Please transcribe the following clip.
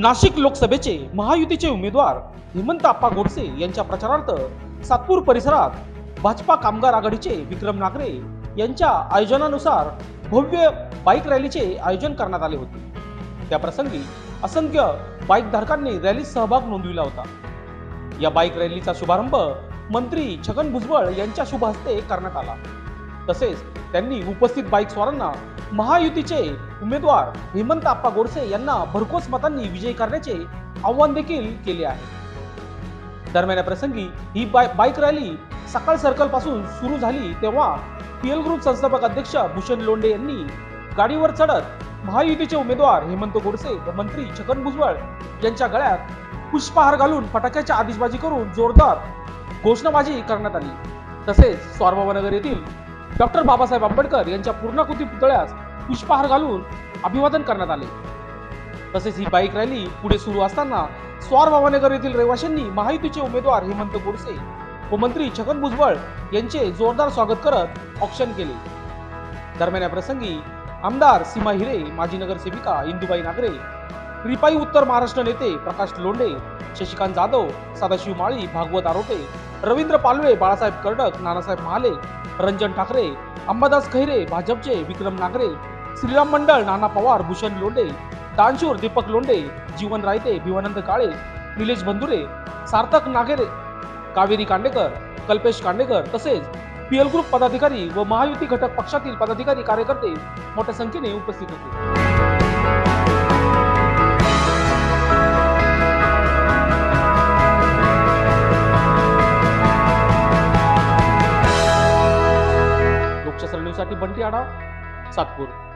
नाशिक लोकसभेचे महायुतीचे उमेदवार हेमंत आप्पा गोडसे यांच्या प्रचारार्थ सातपूर परिसरात भाजपा कामगार आघाडीचे विक्रम नागरे यांच्या आयोजनानुसार भव्य बाईक रॅलीचे आयोजन करण्यात आले होते. त्या प्रसंगी असंख्य बाईक धारकांनी रॅलीत सहभाग नोंदविला होता. या बाईक रॅलीचा शुभारंभ मंत्री छगन भुजबळ यांच्या शुभ हस्ते करण्यात आला. तसेच त्यांनी उपस्थित बाईक स्वारांना महायुतीचे उमेदवार हेमंत आप्पा गोडसे यांना भरघोस मतांनी विजयी करण्याचे आव्हान देखील केले आहे. दरम्यान प्रसंगी ही बाय बाईक रॅली सकाळ सर्कलपासून सुरू झाली तेव्हा पीएल ग्रुप संस्थापक अध्यक्ष भूषण लोंडे यांनी गाडीवर चढत महायुतीचे उमेदवार हेमंत गोडसे व मंत्री छगन भुजबळ यांच्या गळ्यात पुष्पहार घालून फटाक्याच्या आतिषबाजी करून जोरदार घोषणाबाजी करण्यात आली. तसेच स्वारबाबानगर येथील डॉक्टर बाबासाहेब आंबेडकर यांच्या पूर्णाकृती पुतळ्यास पुष्पहार घालून अभिवादन करण्यात आले. तसेच ही बाईक रॅली पुढे सुरू असताना स्वार बाबानगर येथील रहिवाशांनी महायुतीचे उमेदवार हेमंत गोडसे व मंत्री छगन भुजबळ यांचे जोरदार स्वागत करत ऑक्शन केले. दरम्यान या प्रसंगी आमदार सीमा हिरे माजी नगरसेविका इंदुबाई नागरे रिपाई उत्तर महाराष्ट्र नेते प्रकाश लोंढे शशिकांत जाधव सदाशिव माळी भागवत आरोटे रवींद्र पालवे बाळासाहेब कर्डक नानासाहेब महाले रंजन ठाकरे अंबादास खैरे भाजपचे विक्रम नागरे श्रीराम मंडळ नाना पवार भूषण लोंढे दानशूर दीपक लोंढे जीवन रायते भिवानंद काळे निलेश बंधुरे सार्थक नागेरे कावेरी कांडेकर कल्पेश कांडेकर तसेच पीएल ग्रुप पदाधिकारी व महायुती घटक पक्षातील पदाधिकारी कार्यकर्ते मोठ्या संख्येने उपस्थित होते. लोकशास्त्र न्यूजसाठी बंटी आढा सातपूर.